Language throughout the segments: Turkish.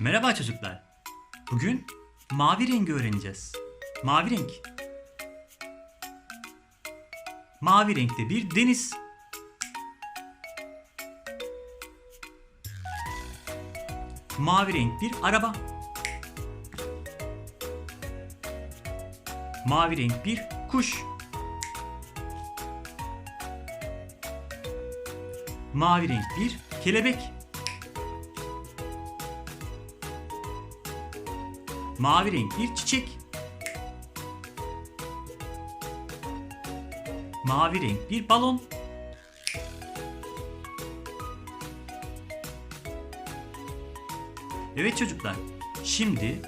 Merhaba çocuklar. Bugün mavi rengi öğreneceğiz. Mavi renk. Mavi renkte bir deniz. Mavi renk bir araba. Mavi renk bir kuş. Mavi renk bir kelebek. Mavi renk bir çiçek. Mavi renk bir balon. Evet çocuklar, şimdi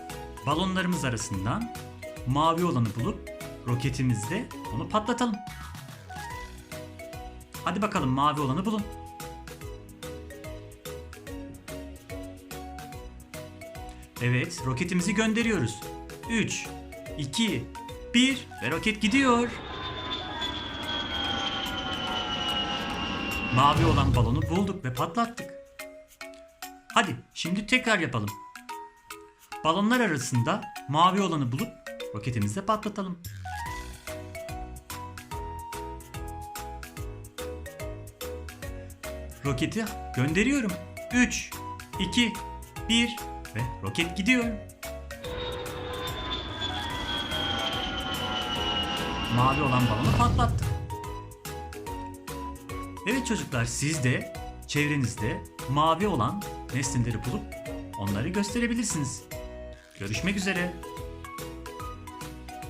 balonlarımız arasından mavi olanı bulup roketimizle onu patlatalım. Hadi bakalım mavi olanı bulun. Evet, roketimizi gönderiyoruz. 3, 2, 1 ve roket gidiyor. Mavi olan balonu bulduk ve patlattık. Hadi şimdi tekrar yapalım. Balonlar arasında mavi olanı bulup roketimizle patlatalım. Roketi gönderiyorum. 3, 2, 1 ve roket gidiyor. Mavi olan balonu patlattı. Evet çocuklar siz de çevrenizde mavi olan nesneleri bulup onları gösterebilirsiniz. Görüşmek üzere.